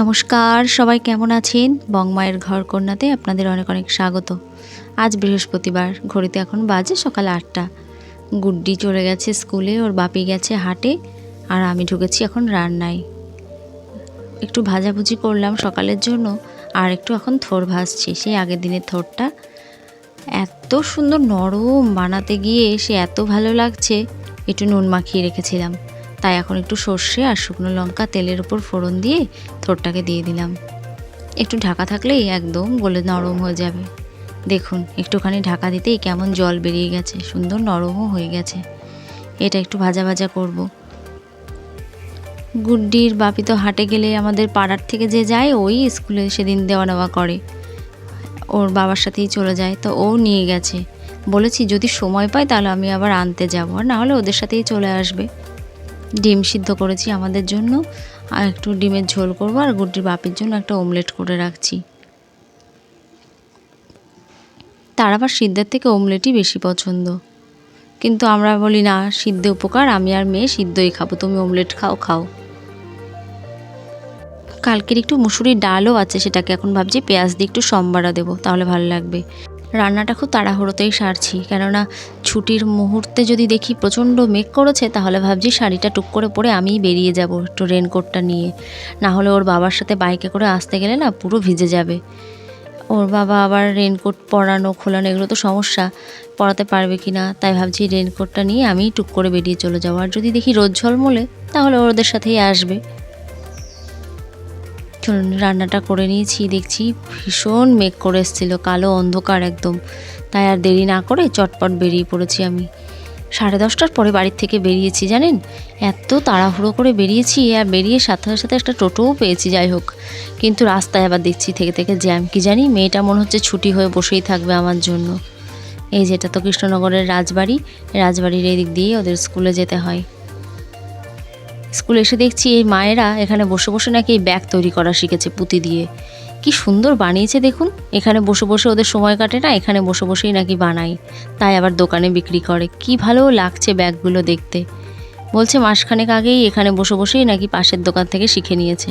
নমস্কার, সবাই কেমন আছেন? বংমায়ের ঘর কন্যাতে আপনাদের অনেক অনেক স্বাগত। আজ বৃহস্পতিবার, ঘড়িতে এখন বাজে সকাল আটটা। গুড্ডি চলে গেছে স্কুলে, ওর বাপি গেছে হাটে, আর আমি ঢুকেছি এখন রান্নায়। একটু ভাজাভুজি করলাম সকালের জন্য, আর একটু এখন থোর ভাজছি, সেই আগের দিনের থোরটা। এত সুন্দর নরম বানাতে গিয়ে, সে এত ভালো লাগছে, একটু নুন মাখিয়ে রেখেছিলাম। তাই এখন একটু সর্ষে আর শুকনো লঙ্কা তেলের উপর ফোড়ন দিয়ে থোরটাকে দিয়ে দিলাম। একটু ঢাকা থাকলেই একদম গলে নরম হয়ে যাবে। দেখুন, একটুখানি ঢাকা দিতেই কেমন জল বেরিয়ে গেছে, সুন্দর নরমও হয়ে গেছে। এটা একটু ভাজা ভাজা করব। গুড্ডির বাপি তো হাটে গেলে আমাদের পাড়ার থেকে যে যায়, ওই স্কুলে সেদিন দেওয়া নেওয়া করে। ওর বাবার সাথেই চলে যায়, তো ও নিয়ে গেছে। বলেছি, যদি সময় পাই তাহলে আমি আবার আনতে যাব, আর না হলে ওদের সাথেই চলে আসবে। ডিম সিদ্ধ করেছি আমাদের জন্য। আর একটু ডিমের ঝোল করব, আর গুড্ডির বাপির জন্য একটা অমলেট করে রাখছি। তার আবার সিদ্ধের থেকে অমলেটই বেশি পছন্দ। কিন্তু আমরা বলি, না, সিদ্ধ উপকার, আমি আর মেয়ে সিদ্ধই খাব, তুমি অমলেট খাও খাও। কালকের একটু মুসুরির ডালও আছে সেটাকে এখন ভাবছি পেঁয়াজ দিয়ে একটু সম্বারা দেবো, তাহলে ভালো লাগবে। রান্নাটা খুব তাড়াহুড়োতেই সারছি। কেননা ছুটির মুহূর্তে যদি দেখি প্রচণ্ড মেঘ করেছে, তাহলে ভাবছি শাড়িটা টুক করে পরে আমিই বেরিয়ে যাব একটু রেনকোটটা নিয়ে। না হলে ওর বাবার সাথে বাইকে করে আসতে গেলে না পুরো ভিজে যাবে। ওর বাবা আবার রেনকোট পরানো, খোলানো এগুলো তো সমস্যা, পরাতে পারবে কি না তাই ভাবছি রেনকোটটা নিয়ে আমি টুক করে বেরিয়ে চলে যাব। আর যদি দেখি রোদ ঝলমলে, তাহলে ওদের সাথেই আসবে। চলুন, রান্নাটা করে নিয়েছি। দেখছি ভীষণ মেঘ করে এসেছিল, কালো অন্ধকার একদম। তাই আর দেরি না করে চটপট বেরিয়ে পড়েছি আমি। সাড়ে দশটার পরে বাড়ির থেকে বেরিয়েছি, জানেন? এত তাড়াহুড়ো করে বেরিয়েছি, আর বেরিয়ে সাথে সাথে একটা টোটোও পেয়েছি, যাই হোক। কিন্তু রাস্তায় আবার দেখছি থেকে থেকে জ্যাম, কি জানি? মেয়েটা মনে হচ্ছে ছুটি হয়ে বসেই থাকবে আমার জন্য। এই যেটা তো কৃষ্ণনগরের রাজবাড়ি। রাজবাড়ির এই দিক দিয়েই ওদের স্কুলে যেতে হয়। স্কুলে এসে দেখছি এই মায়েরা এখানে বসে বসে নাকি এই ব্যাগ তৈরি করা শিখেছে পুঁতি দিয়ে। কি সুন্দর বানিয়েছে দেখুন। এখানে বসে বসে ওদের সময় কাটে না, এখানে বসে বসেই নাকি বানায়। তাই আবার দোকানে বিক্রি করে। কি ভালো লাগছে ব্যাগগুলো দেখতে। বলছে মাসখানেক আগেই এখানে বসে বসেই নাকি পাশের দোকান থেকে শিখে নিয়েছে।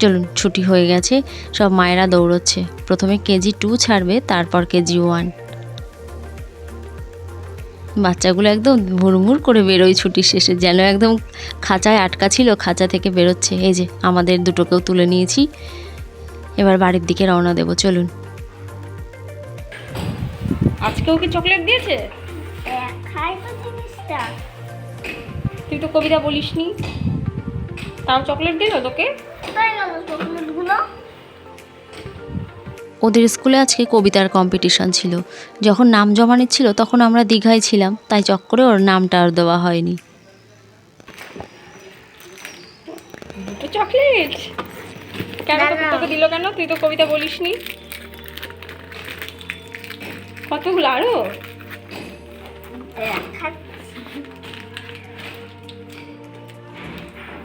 চলুন, ছুটি হয়ে গেছে, সব মায়েরা দৌড়চ্ছে। প্রথমে কেজি টু ছাড়বে, তারপর কেজি ওয়ান। বাচ্চাগুলো একদম ভুরমুর করে বেরোয় ছুটির শেষে যেন একদম খাঁচায় আটকা ছিল খাঁচা থেকে বেরোচ্ছে। এই যে আমাদের দুটোকেও তুলে নিয়েছি। এবার বাড়ির দিকে রওনা দেবো চলুন। আজকেও কি চকলেট দিয়েছে? খাই তো জিনিসটা। তুই তো কবিতা বলিসনি। তাও চকলেট দিল তোকে? কোথায় গেল চকলেটগুলো। ওদের স্কুলে আজকে কবিতার কম্পিটিশন ছিল। যখন নাম জমা নিচ্ছিল তখন আমরা দীঘায় ছিলাম তাই চক্করে ওর নামটা আর দেওয়া হয়নি। চকলেট! কেন তোকে তোকে দিল কেন? তুই তো কবিতা বলিসনি। কতগুলো আরও?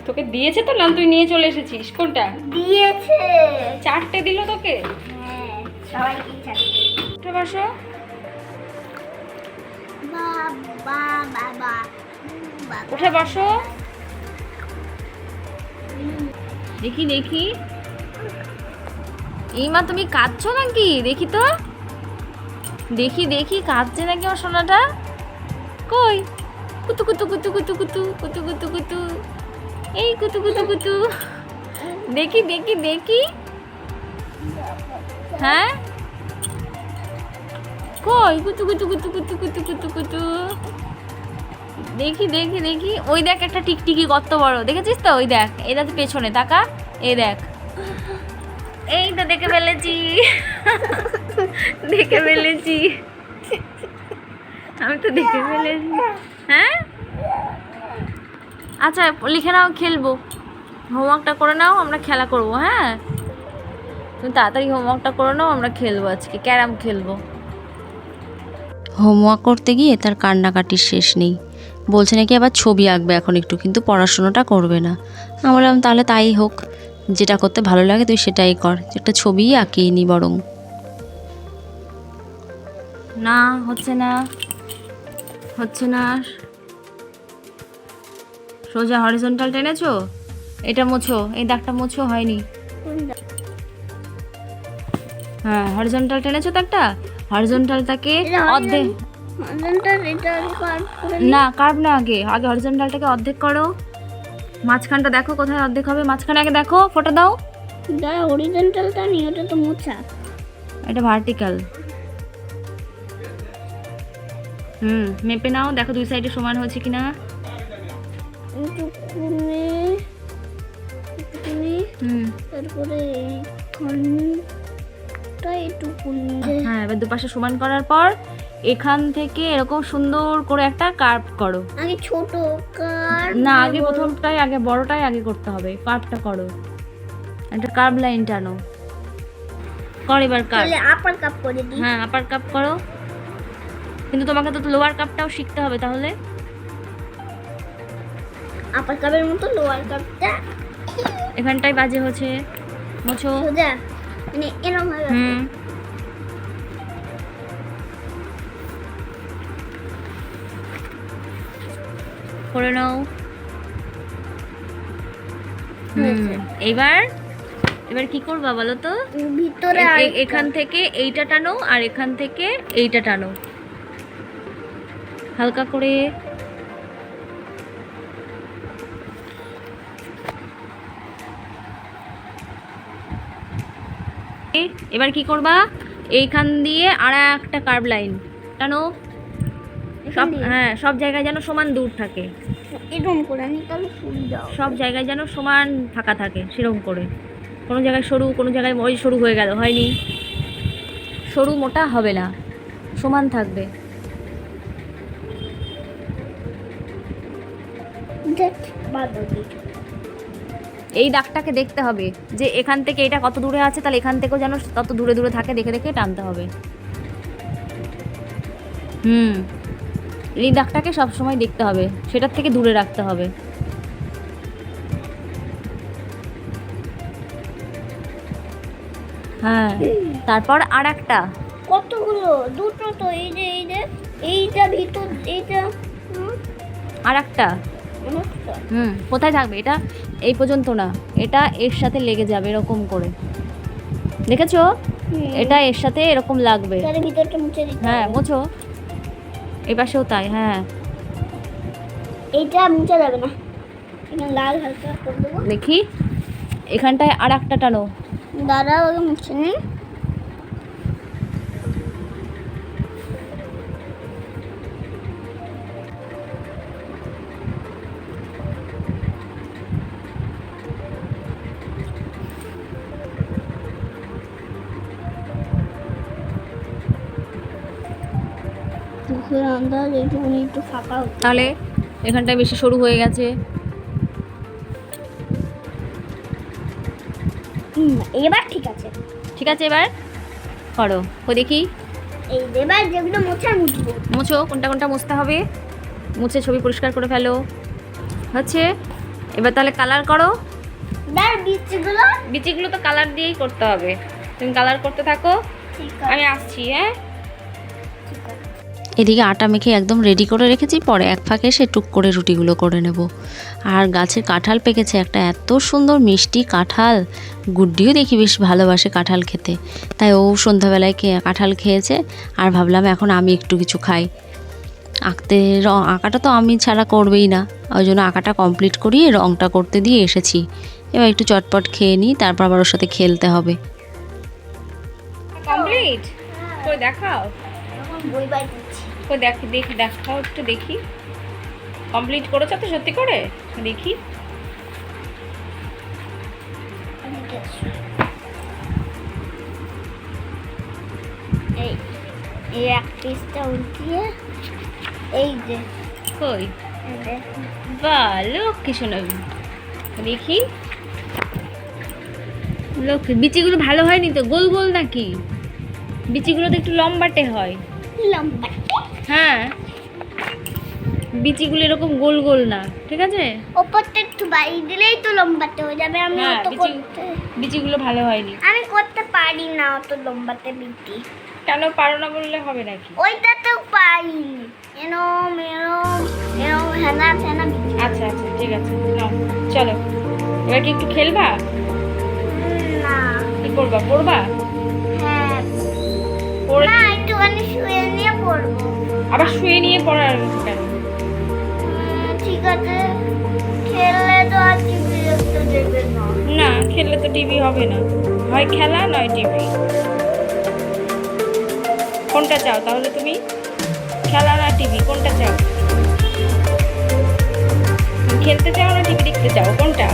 তোকে দিয়েছে তো না তুই নিয়ে চলে এসেছিস? কোনটা? দিয়েছে। চারটে দিল তোকে? উঠে বসো। বাবা বাবা উঠে বসো। দেখি দেখি। এই মা তুমি কাঁদছো নাকি? দেখি তো। দেখি দেখি কাঁদছে নাকি আমার সোনাটা? কই? কুতু কুতু কুতু কুতু কুতু কুতু কুতু কুতু। এই কুতু কুতু কুতু। দেখি দেখি দেখি। হ্যাঁ? কই? কুতু কুতু কুতু কুতু কুতু কুতু কুতু দেখি দেখি দেখি। ওই দেখ একটা টিকটিকি কত বড়। দেখেছিস তো? ওই দেখ। এটা তো পেছনে, তাকা। এই দেখ। এই তো দেখে ফেলেছি। দেখে ফেলেছি। আমি তো দেখে ফেলেছি। হ্যাঁ? আচ্ছা লিখে নাও, খেলব। হোমওয়ার্কটা করে নাও, আমরা খেলা করব হ্যাঁ? তুমি তাড়াতাড়ি হোমওয়ার্কটা করে নাও আমরা খেলব আজকে। ক্যারাম খেলব। হোমওয়ার্ক করতে গিয়ে তার কান্নাকাটির শেষ নেই। বলছে নাকি আবার ছবি আঁকবে এখন একটু কিন্তু পড়াশোনাটা করবে না। আমি বললাম তাহলে তাই হোক। যেটা করতে ভালো লাগে তুই সেটাই কর। একটা ছবিই আঁকিয়ে নি বরং। না হচ্ছে না। হচ্ছে না সোজা হরিজন্টাল টেনেছো এটা মোছো। এই দাগটা মোছো হয়নি? হ্যাঁ হরিজন্টাল টেনেছো তো একটা? হরিজন্টালটাকে অর্ধেক না কার্ভ না আগে। আগে হরিজন্টালটাকে অর্ধেক করো। মাঝখানটা দেখো কোথায় অর্ধেক হবে? মাঝখানে আগে দেখো ফটো দাও। দাঁড়া হরিজন্টালটা নেই ওটা তো মোছা। এটা ভার্টিক্যাল হুম মেপে নাও দেখো দুই সাইডে সমান হচ্ছে কিনা। হুম। তারপরে এইখানটা এইটুকুনে হ্যাঁ এবার দুপাশে সমান করার পর এখান থেকে এরকম সুন্দর করে একটা কার্ভ করো। আগে ছোট কার না আগে প্রথমটাই আগে বড়টাই আগে করতে হবে। কার্ভটা করো। একটা কার্ভ লাইন টানো। কর এবার কার্ভ তাহলে আপার কাপ করে দিই। হ্যাঁ আপার কাপ করো। কিন্তু তোমাকে তো লোয়ার কাপটাও শিখতে হবে তাহলে। আপার কাপের মতো লোয়ার কাপটা এখানটাই বাজে হচ্ছে মোছো। সোজা। মানে এরকম ভাবে হুম করে নাও হুম এবার এবার কি করবা বলো তো? ভিতরে এখান থেকে এইটা টানো আর এখান থেকে এইটা টানো। হালকা করে এবার কি করবা? এইখান দিয়ে আর একটা কার্ভ লাইন টানো সব হ্যাঁ সব জায়গায় যেন সমান দূর থাকে। এরকম করে আমি তাহলে। সব জায়গায় যেন সমান ফাঁকা থাকে সেরকম করে। কোনো জায়গায় সরু কোনো জায়গায় ওই সরু হয়ে গেল হয়নি। সরু মোটা হবে না সমান থাকবে। বাদ এই দাগটাকে দেখতে হবে যে এখান থেকে এটা কত দূরে আছে তাহলে এখান থেকেও যেন তত দূরে দূরে থাকে দেখে দেখে টানতে হবে। হুম এই দাগটাকে সবসময় দেখতে হবে সেটার থেকে দূরে রাখতে হবে। হ্যাঁ তারপর আর একটা কতগুলো? দুটো তো এই যে এই যে এইটা ভিতর এইটা আর একটা হুম কোথায় থাকবে এটা? এই পর্যন্ত না। এটা এর সাথে লেগে যাবে এরকম করে। দেখেছ? এটা এর সাথে এরকম লাগবে। হ্যাঁ। মোছো। এই পাশেও তাই হ্যাঁ। এটা মুছে যাবে না। লাল হালকা করে দেবো। দেখি। এখানটায় আর একটা টানো। দাদা ওকে মুছে নিন মুখের আন্দাজ এইটুকুনি একটু ফাঁকা তাহলে এখানটায় বেশি সরু হয়ে গেছে। হুম, এবার ঠিক আছে। ঠিক আছে এবার? করো ও দেখি। এবার যেগুলো মোছা মুছবো। মুছো কোনটা কোনটা মুছতে হবে? মুছে ছবি পরিষ্কার করে ফেলো। হচ্ছে? এবার তাহলে কালার করো। দাঁড় বীজগুলো বিচিগুলো তো কালার দিয়েই করতে হবে। তুমি কালার করতে থাকো। আমি আসছি হ্যাঁ? ঠিক আছে। এদিকে আটা মেখে একদম রেডি করে রেখেছি পরে এক ফাঁকে সে টুক করে রুটিগুলো করে নেব। আর গাছের কাঁঠাল পেকেছে একটা এত সুন্দর মিষ্টি কাঁঠাল গুড্ডিও দেখি বেশ ভালোবাসে কাঁঠাল খেতে। তাই ও সন্ধ্যাবেলায় কে কাঁঠাল খেয়েছে আর ভাবলাম এখন আমি একটু কিছু খাই। আঁকতে রং আঁকাটা তো আমি ছাড়া করবেই না। ওই জন্য আঁকাটা কমপ্লিট করিয়ে রংটা করতে দিয়ে এসেছি। এবার একটু চটপট খেয়ে নিই তারপর আবার ওর সাথে খেলতে হবে। কমপ্লিট দেখাও। কই দেখ দেখি দেখাও একটু দেখি। কমপ্লিট করেছ তো সত্যি করে? দেখি। এই এক পিসটা উল্টিয়ে এই যে। কই? বাহ লক্ষ্মী শোনাবি দেখি। লক্ষ্মী বিচিগুলো ভালো হয়নি তো? গোল গোল নাকি? বিচিগুলো তো একটু লম্বাটে হয়। লম্বা হ্যাঁ। বিচিগুলো এরকম গোল গোল না ঠিক আছে? ওপরটা একটু বাড়ি দিলেই তো লম্বাতে হয়ে যাবে আমি হ্যাঁ, অত বিচি- করতে বিচিগুলো ভালো হয়নি। আমি করতে পারি না অত লম্বাতে বিটি কেন পারো না বললে হবে নাকি? ওইটাতেও পারি। এরম এরম এরম হেনা ফেনা বিটি আচ্ছা আচ্ছা ঠিক আছে নাও চলো। এবার কি একটু খেলবা? না। কি করবা পড়বা? হ্যাঁ। না একটুখানি শুয়ে নিয়ে পড়ব। আবার শুয়ে নিয়ে পড়ার কেন? ঠিক আছে। খেললে তো আর দেবে না। না খেললে তো টিভি হবে না। হয় খেলা নয় টিভি। কোনটা চাও তাহলে তুমি? খেলা না টিভি কোনটা চাও? খেলতে চাও না টিভি দেখতে চাও? কোনটা?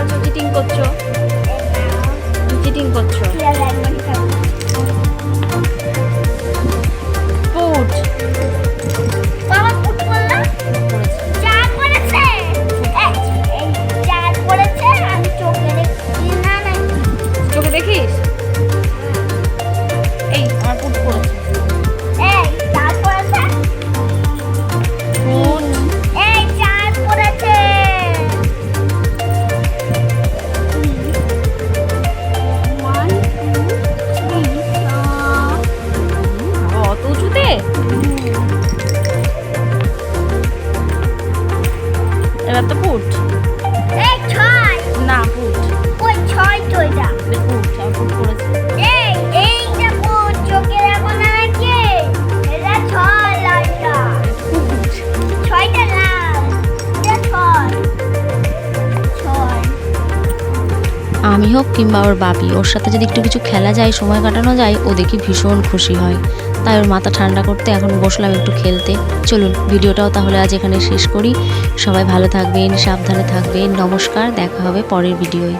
চালছো চিটিং করছ? চিটিং করছ? হোক কিংবা ওর বাপি, ওর সাথে যদি একটু কিছু খেলা যায়, সময় কাটানো যায়, ও দেখি ভীষণ খুশি হয়। তাই ওর মাথা ঠান্ডা করতে এখন বসলাম একটু খেলতে। চলুন, ভিডিওটাও তাহলে আজ এখানে শেষ করি। সবাই ভালো থাকবেন, সাবধানে থাকবেন। নমস্কার, দেখা হবে পরের ভিডিওয়।